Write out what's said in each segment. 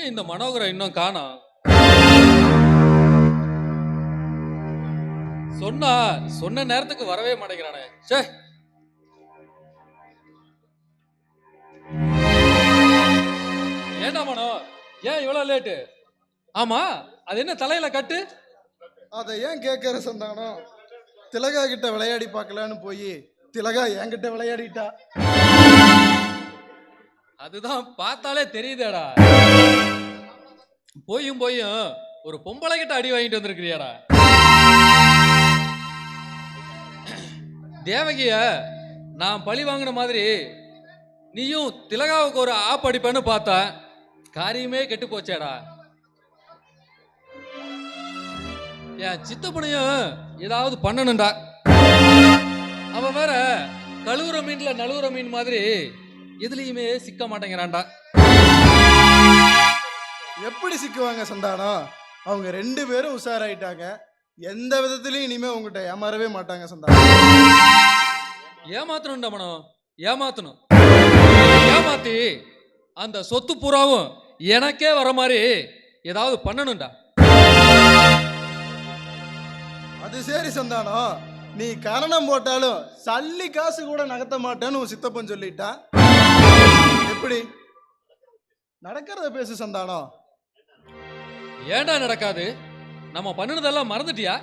எங்க இந்த மனோகரம் இன்னும் காணோம் சொன்னா சொன்ன நேரத்துக்கு வரவே மாட்டேங்கிறானே. ச்சே. ஏண்டா மனோ? ஏன் இவ்வளவு லேட்டு ஆமா அது என்ன தலையில கட்டு? அதை ஏன் கேட்கற சந்தானம் திலகா கிட்ட விளையாடி பார்க்கலான்னு போய் திலகா என்கிட்ட விளையாடிட்டா. அதுதான் பார்த்தாலே தெரியுதேடா. போயும் போயும் ஒரு பொம்பளை கிட்ட அடி வாங்கிட்டு வந்திருக்கிறியாடா. தேவகிய நான் பழி வாங்கின மாதிரி நீயும் திலகாவுக்கு ஒரு ஆப் அடிப்பேன்னு பார்த்தா காரியமே கெட்டு போச்சேடா. என் சித்தப்பனையும் ஏதாவது பண்ணணும்டா. அவன் வேற கழுவுற மீன்ல நழுவுற மீன் மாதிரி எதுலயுமே சிக்க மாட்டேங்கிறான்டா. எப்படி சிக்குவாங்க சந்தானம் அவங்க ரெண்டு பேரும் உஷாராயிட்டாங்க. எந்த விதத்திலையும் இனிமே உங்ககிட்ட ஏமாறவே மாட்டாங்க சந்தானம் ஏமாத்தணும்டா மனம் ஏமாத்தணும். ஏமாத்தி அந்த சொத்து பூராவும் எனக்கே வர மாதிரி ஏதாவது பண்ணணும்டா. அது சரி சந்தானம் நீ கரணம் போட்டாலும் சல்லி காசு கூட நகர்த்த மாட்டேன்னு உன் சித்தப்பன் சொல்லிட்டான். எப்படி? நடக்கிறத பேசு சந்தானம் ஏன்டா நடக்காது? நம்ம பண்ணுனதெல்லாம் மறந்துட்டியா?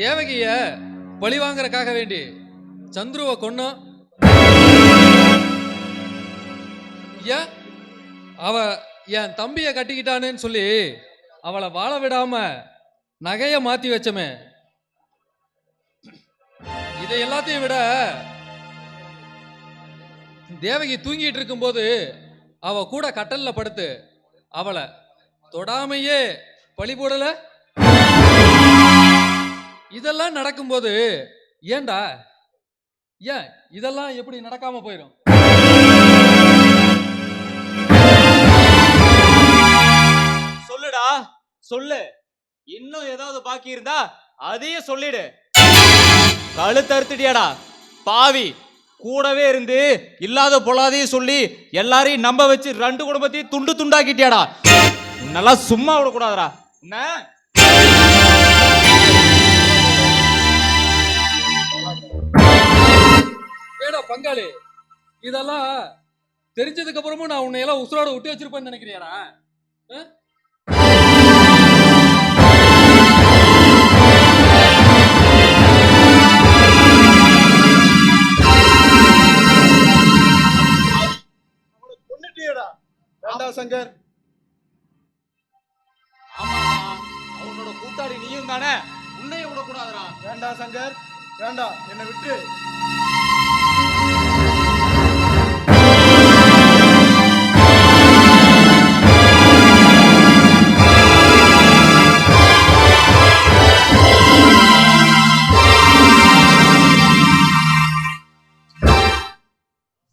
தேவகிய பழி வாங்குறக்காக வேண்டி சந்துருவை கொன்னோம் ஏன்? அவ என் தம்பிய கட்டிக்கிட்டானேன்னு சொல்லி அவளை வாழ விடாம நகைய மாத்தி வச்சமே. இதை எல்லாத்தையும் விட தேவகி தூங்கிட்டு இருக்கும்போது அவ கூட கட்டல்ல படுத்து அவளை தொடாமையே பழி போடல? இதெல்லாம் நடக்கும்போது ஏன்டா ஏன்? இதெல்லாம் எப்படி நடக்காம போயிடும் சொல்லுடா சொல்லு. இன்னும் ஏதாவது பாக்கி இருந்தா அதையும் சொல்லிடு. கழுத்தறுத்துட்டியாடா பாவி. கூடவே இருந்து இல்லாத பொல்லாதையும் சொல்லி எல்லாரையும் நம்ப வச்சு ரெண்டு குடும்பத்தையும் துண்டு துண்டாக்கிட்டியாடா? நல்லா சும்மா விடக்கூடாதுடா. என்ன? ஏடா பங்காளி இதெல்லாம் தெரிஞ்சதுக்கு அப்புறமும் நான் உன்னை எல்லாம் உசுரோட விட்டு வச்சிருப்பேன்னு நினைக்கிறியாடா வேண்டாம் சங்கர். ஆமாடா அவனோட கூட்டாளி நீயும் தானே? உன்னைய விடக்கூடாதுடா. வேண்டாம் சங்கர் வேண்டாம் என்னை விட்டு.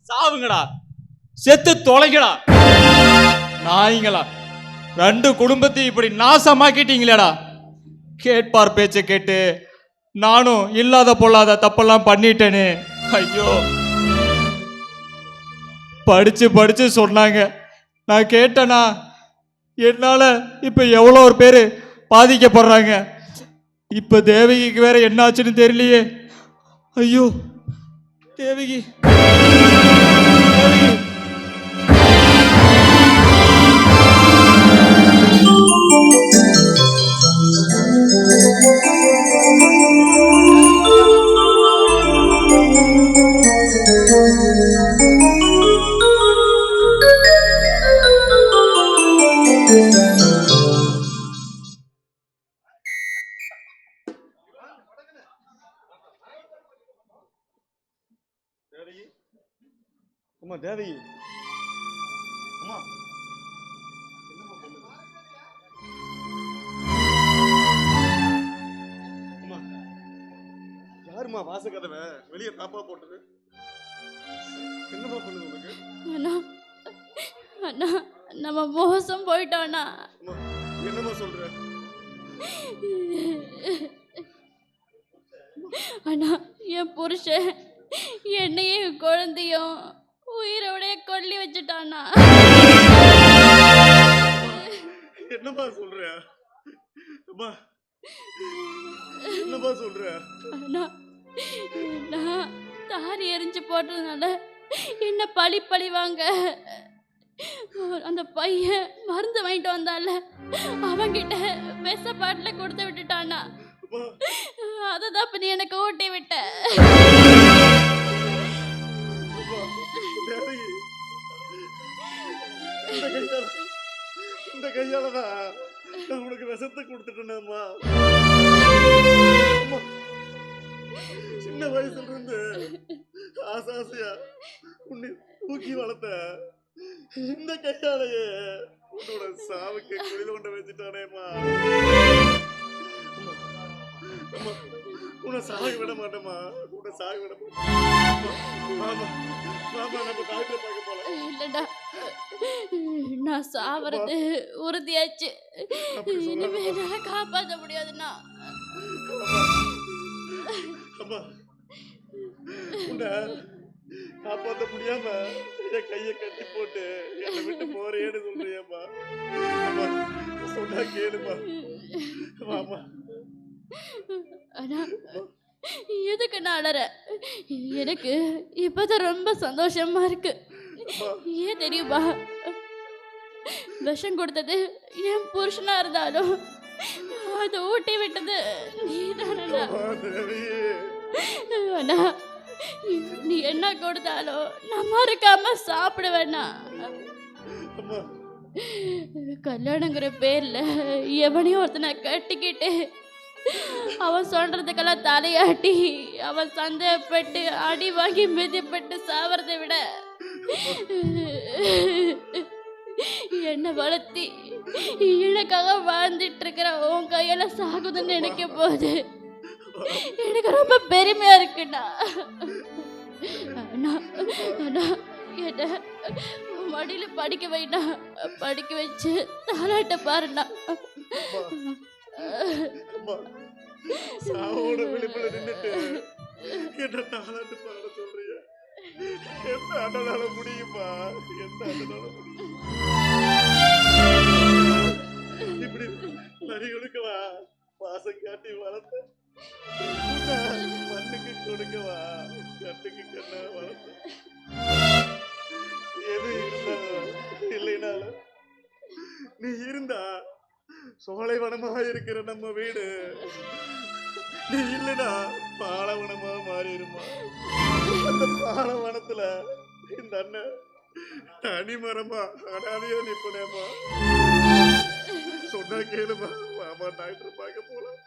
சாவுங்கடா. செத்து தொலைங்கடா. நாய்ங்களா? ரெண்டு குடும்பத்தையும் இப்படி நாசமாக்கிட்டீங்களேடா. கேட்பார் பேச்சை கேட்டு நானும் இல்லாத பொல்லாத தப்பெல்லாம் பண்ணிட்டேனே. ஐயோ. படிச்சு படிச்சு சொன்னாங்க. நான் கேட்டேனா என்னால இப்போ எவ்வளோ ஒரு பேர் பாதிக்கப்படுறாங்க. இப்போ தேவகிக்கு வேற என்னாச்சுன்னு தெரியலையே. ஐயோ. தேவகி. நம்ம மோசம் போயிட்டோண்ணா அம்மா என்னம்மா சொல்ற? அண்ணா என் புருஷன் என்னையும் என் குழந்தையும் உயிரோடைய கொல்லி வச்சுட்டானா. என்னம்மா சொல்ற? அம்மா என்னம்மா சொல்ற? அண்ணா நான் தாரி எரிஞ்சு போட்டதுனால என்ன பழி பழி வாங்க? அந்த பையன் மருந்து வாங்கிட்டு வந்தால அவன்கிட்ட விஷ பாட்டில் கொடுத்து விட்டுட்டானா அதை தான் நீ எனக்கு ஊட்டி விட்ட. இந்த கையால தான் நான் உனக்கு விஷத்தை கொடுத்துட்டேனேம்மா சின்ன வயசுல இருந்து ஆசை ஆசையா உன்னை தூக்கி வளர்த்த இந்த கையாலேயே உன்னோட சாவுக்கு குளிர் கொண்டு வச்சுட்டானேம்மா. உன்னை சாக விட மாட்டேம்மா. உன்னை சாக விட மாமா மாமா நம்ம டாக்டர் பார்க்க போலாம். இல்லடா. நான் சாவறது உறுதியாச்சு. இனிமே என்னால காப்பாற்ற முடியாதுண்ணா. அம்மா. உன்னை காப்பாத்த முடியாம என் கைய கட்டி போட்டு என்னை விட்டு போறேன்னு சொல்றியம்மா. சொன்னா கேளுமா ஆமா ஆனா எதுக்கு நான் அழற எனக்கு இப்பதான் ரொம்ப சந்தோஷமா இருக்கு. ஏன் தெரியுமா? விஷம் கொடுத்தது என் புருஷனா இருந்தாலும் அதை ஊட்டி விட்டது நீ தேவியே. அண்ணா நீ என்ன கொடுத்தாலும் நான் மறக்காம சாப்பிடுவேண்ணா. கல்யாணங்கிற பேர்ல எவனையும் ஒருத்தனை கட்டிக்கிட்டு அவன் சொல்றதுக்கெல்லாம் தலையாட்டி அவன் சந்தேகப்பட்டு அடி வாங்கி மிதிப்பட்டு சாவறதை விட என்ன வளர்த்தி எனக்காக வாழ்ந்துட்டு இருக்கிற உன் கையில சாகுதுன்னு நினைக்கும் போது எனக்கு ரொம்ப பெருமையா இருக்குண்ணா. அண்ணா அண்ணா என்ன மடியில படிக்க வைண்ணா. படிக்க வச்சு தாலாட்ட பாருண்ணா. அம்மா சாவோட விளிம்புல நின்னுட்டு என்ன தாளாட்டு பாட சொல்றிய? என்ன அண்ணனால முடியுமா? என்ன அண்ணனால முடியும்? இப்படி நரிகளுக்கவா பாசம் காட்டி வளர்த்த மண்ணுக்கு கொடுக்கவா? கண்ணுக்கு கண்ணா வளர்த்து. எது இருந்தாலும் இல்லைனாலும் நீ இருந்தா சோலைவனமா இருக்கிற நம்ம வீடு. நீ இல்லனா பாலவனமா மாறிடுமா? அந்த பாலவனத்துல இந்த அண்ணன் தனி மரமா அனாதையா நிப்பனேமா சொன்னா கேளுமா மாமா டாக்டர் பார்க்க போலாம்.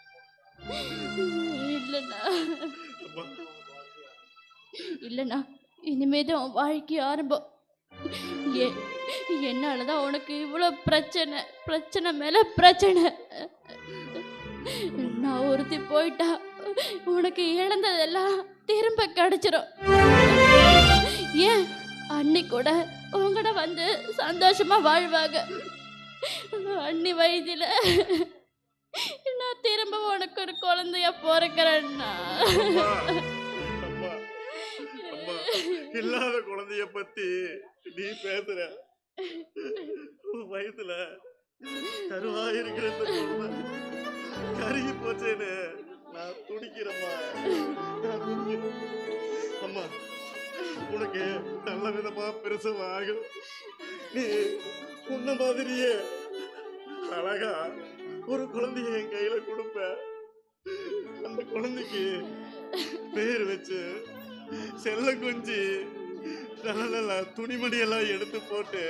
இல்லைண்ணா. இல்லைண்ணா இனிமே தான் உன் வாழ்க்கை ஆரம்பம். ஏ என்னால தான் உனக்கு இவ்வளோ பிரச்சனை பிரச்சனை மேலே பிரச்சனை. நான் ஒருத்தி போயிட்டா உனக்கு இழந்ததெல்லாம் திரும்ப கிடைச்சிரும். ஏன்? அண்ணி கூட உங்கட வந்து சந்தோஷமா வாழ்வாங்க. அண்ணி வயதில நான் திரும்ப உனக்கு ஒரு குழந்தைய பிறக்கிறேன்னா. அம்மா அம்மா இல்லாத குழந்தைய பத்தி நீ பேசுற. உன் வயசுல கருவா இருக்கிற கருகி போச்சேன்னு நான் துடிக்கிறேம்மா. நான் துடிக்கிறேன். அம்மா உனக்கு நல்ல விதமா பிரசவம் ஆகும். நீ உன்ன மாதிரியே அழகா ஒரு குழந்தைய என் கையில கொடுப்ப. அந்த குழந்தைக்கு பேர் வச்சு செல்ல குஞ்சு நல்ல துணிமணியெல்லாம் துணிமணி எல்லாம் எடுத்து போட்டு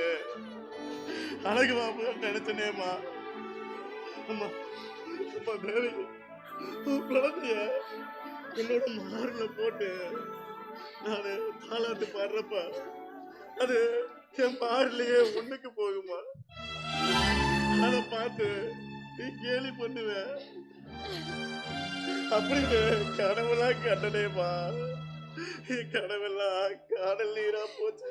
அழகு பாப்பா நினைச்சனேம்மா. அம்மா அம்மா தேவி உன் குழந்தைய என்னோட மாறுல போட்டு நான் தாளாட்டு பாடுறப்ப அது என் மார்லயே ஒண்ணுக்கு போகுமா? கேலி பண்ணுவ. அப்படின்னு கனவுலாம் கண்டனேமா என் கனவெல்லாம் காடல் நீரா போச்சு.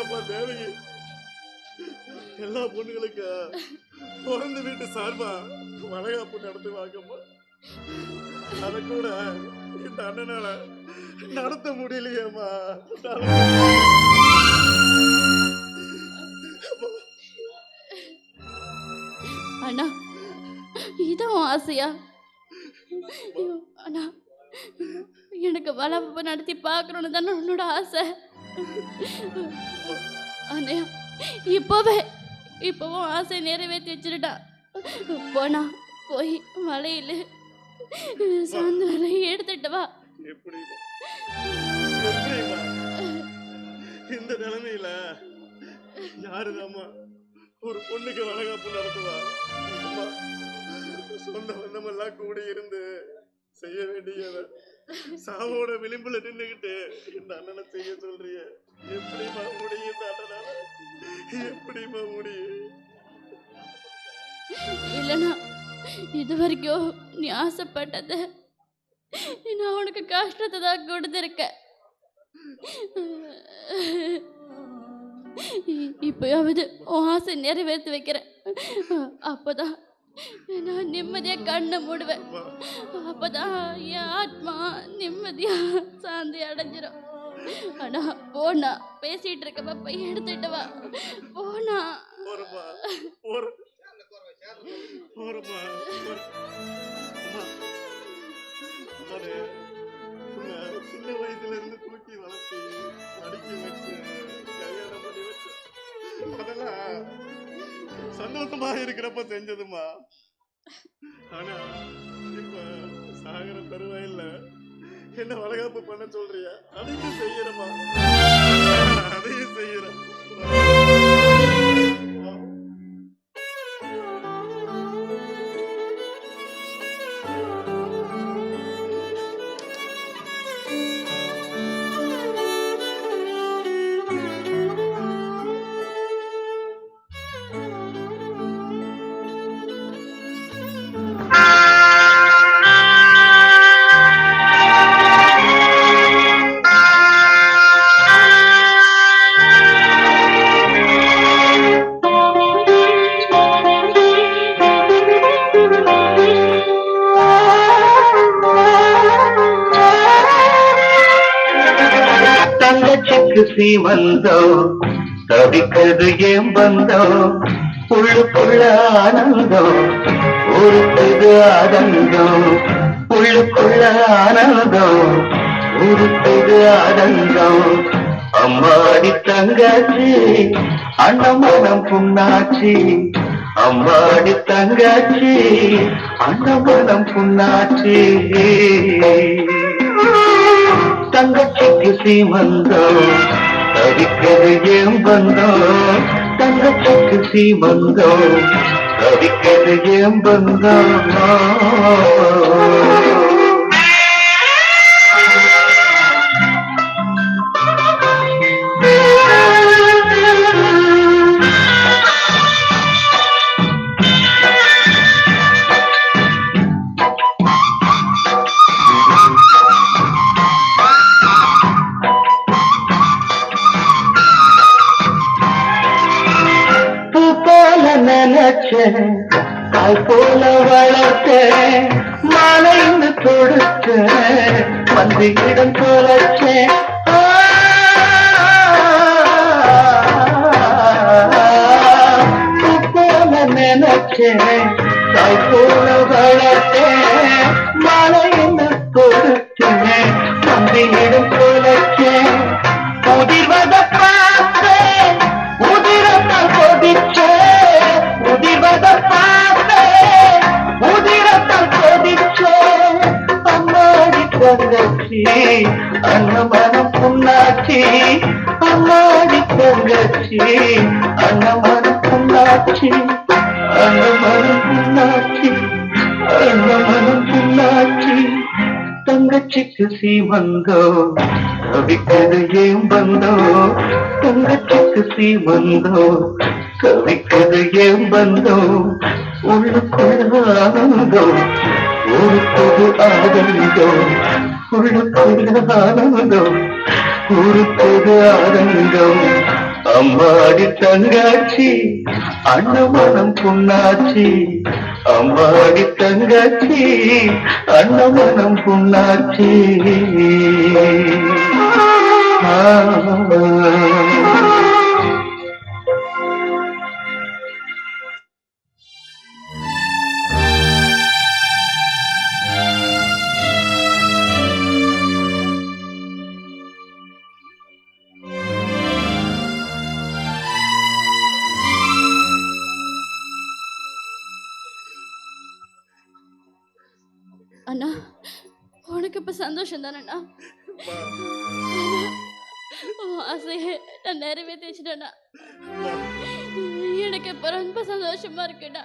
அப்பா தேவகி எல்லா பொண்ணுங்களுக்கும் பிறந்த வீட்டு சார்பா வளைகாப்பு நடத்துவாங்கம்மா அத கூட இந்த அண்ணனால நடத்த முடியலையேம்மா. அண்ணா. இதான் ஆசையா? அண்ணா. எனக்கு வளர்ப்பு நடத்தி பார்க்கணுன்னு தானே உன்னோட ஆசை. அண்ணா இப்போவே இப்போவும் ஆசை நிறைவேற்றி வச்சிருட்டான் போனா போய் மலையில் சாந்து எடுத்துட்டு வா. எப்படிமா இந்த நிலைமையில யாருதாம்மா ஒரு பொண்ணுக்கு வளகாப்பு நடத்துவா? அம்மா, சொந்த பந்தமெல்லாம் கூடி இருந்து செய்ய வேண்டியத சாவோட விளிம்புல நின்னுகிட்டு இந்த அண்ணனை செய்ய சொல்றிய எப்படிமா முடியும் இந்த அண்ணனால? எப்படிமா முடியும் இல்லைண்ணா இது வரைக்கும் நீ ஆசைப்பட்டத நான் உனக்கு கஷ்டத்தை தான் கொடுத்துருக்கேன். இ- இப்பயாவது உன் ஆசை நிறைவேற்றி வைக்கிறேன். அப்போதான் நான் நிம்மதியாக கண்ணை மூடுவேன். அப்போதான் என் ஆத்மா நிம்மதியாக சாந்தி அடைஞ்சிடும் ஆனா போனா பேசிட்டு இருக்கப்ப போய் எடுத்துட்டு வா. போனா போறமா போற சின்ன வயசுல இருந்து தூக்கி வளர்த்தி படிக்க வச்சு கல்யாணம் பண்ணி வச்சு அதெல்லாம் சந்தோஷமா இருக்கிறப்ப செஞ்சதுமா? ஆனா இப்ப சாகர தருவாயில்ல. என்ன வளகாப்பு பண்ண சொல்றியா? அதையும் செய்யறமா அதையும் செய்யறேன் தங்கச்சிக்கு சீமந்தம் தவிக்கிறது ஏன் பந்தம் உள்ளுக்குள்ள ஆனந்தம் உருக்குது ஆனந்தம் உள்ளுக்குள்ள ஆனந்தம் உருக்குது ஆனந்தம் அம்மாடி தங்காச்சி அண்ணமனம் புண்ணாச்சி. அம்மாடி தங்காச்சி அண்ணமனம் புண்ணாச்சி. தங்கச்சிக்கு சீ சீமந்தம் தவிக்கிறது ஏன் பந்தம் தங்கச்சிக்கு சீ சீமந்தம் தவிக்கிறது ஏன் பந்தம் போல நினைச்சேன். தாய் போல வளர்த்தேன். மலைந்து கொடுத்தேன் வந்து இடம் தொலைச்சேன். போல நினைச்சேன். தங்கச்சி அன்னமனம் புண்ணாச்சி அம்மாடி பொங்கச்சி அன்னமனம் புண்ணாச்சி அன்னமனம் புண்ணாச்சி அன்னமனம் புண்ணாச்சி தங்கச்சிக்கு சீமந்தோ கவிக்கது ஏன் வந்தோ தங்கச்சிக்கு சீமந்தோ கவிக்கது ஏன் வந்தோ உள்ளுக்குள்ள ஆனந்தோ ஒரு புது ஆனந்தோ உள்ளுக்குள்ள ஆனந்தம் ஒரு புது அம்மாடி தங்காச்சி அன்னமனம் புண்ணாச்சி அம்மாடி தங்காச்சி அன்னமனம் புண்ணாச்சி. ஆ. தானேண்ணா ஆசையை நான் நிறைவேற்றி வச்சுட்டேண்ணா எனக்கு இப்ப ரொம்ப சந்தோஷமா இருக்குண்ணா.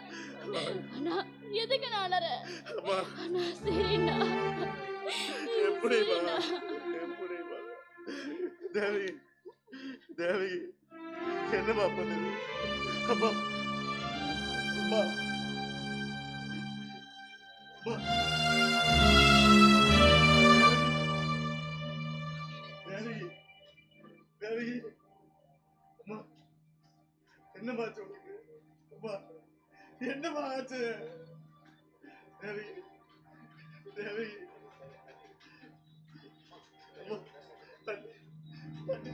அண்ணா எதுக்கு நான் அலற? அம்மா அண்ணா சரிண்ணா. எப்படிம்மா சரிண்ணா. எப்படிம்மா தேவி தேவி என்னம்மா பண்ணுது? அப்பா அப்பா. அப்பா. தேவி அம்மா என்னம்மா சொல்லுங்க அம்மா என்னம்மா ஆச்சு? தேவி தேவி அம்மா தண்ணி தண்ணி.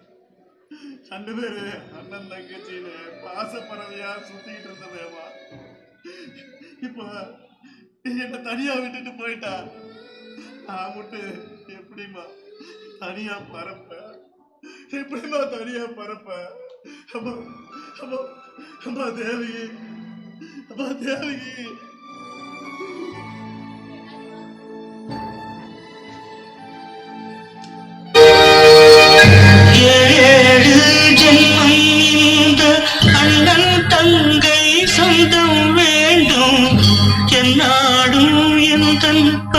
ரெண்டு பேரு அண்ணன் தங்கச்சின்னு பாசப்பறவையா சுத்திக்கிட்டு இருந்தவேவா இப்போ என்ன தனியா விட்டுட்டு போயிட்டா. நான் மட்டும் எப்படிம்மா தனியா பறப்ப எப்படிமா தனியா பறப்ப அம்மா அம்மா அம்மா தேவகி அம்மா தேவகி. எந்த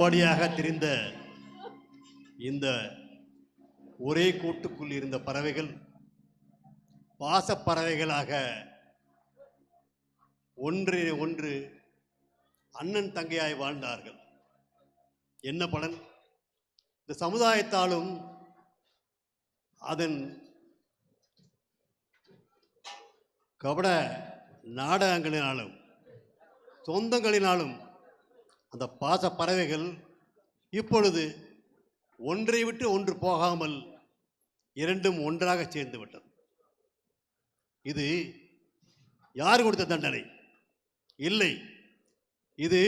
வானம்பாடியாக திரிந்த இந்த ஒரே கூட்டுக்குள் இருந்த பறவைகள் பாசப்பறவைகளாக ஒன்று ஒன்று அண்ணன் தங்கையாய் வாழ்ந்தார்கள். என்ன பலன்? இந்த சமுதாயத்தாலும் அதன் கபட நாடகங்களினாலும் சொந்தங்களினாலும் அந்த பாச பறவைகள் இப்பொழுது ஒன்றை விட்டு ஒன்று போகாமல் இரண்டும் ஒன்றாக சேர்ந்து விட்டது. இது யார் கொடுத்த தண்டனை? இல்லை. இது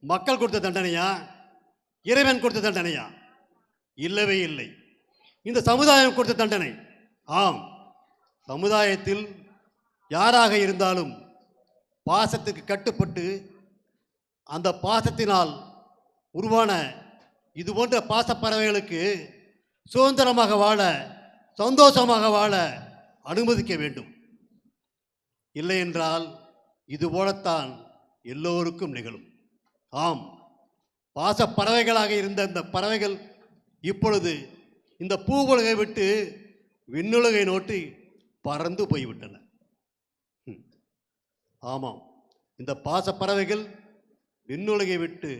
மக்கள் கொடுத்த தண்டனையா? இறைவன் கொடுத்த தண்டனையா? இல்லவே இல்லை. இந்த சமுதாயம் கொடுத்த தண்டனை? ஆம். சமுதாயத்தில் யாராக இருந்தாலும் பாசத்துக்கு கட்டுப்பட்டு அந்த பாசத்தினால் உருவான இது போன்ற பாசப்பறவைகளுக்கு சுதந்திரமாக வாழ சந்தோஷமாக வாழ அனுமதிக்க வேண்டும் இல்லை என்றால் இது போலத்தான் எல்லோருக்கும் நிகழும் ஆம் பாசப்பறவைகளாக இருந்த இந்த பறவைகள் இப்பொழுது இந்த பூவுலகை விட்டு விண்ணுலகை நோட்டி பறந்து போய்விட்டன ம். ஆமாம் இந்த பாசப்பறவைகள் விண்ணுலகை விட்டு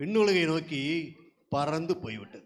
விண்ணுலகை நோக்கி பறந்து போய்விட்டது.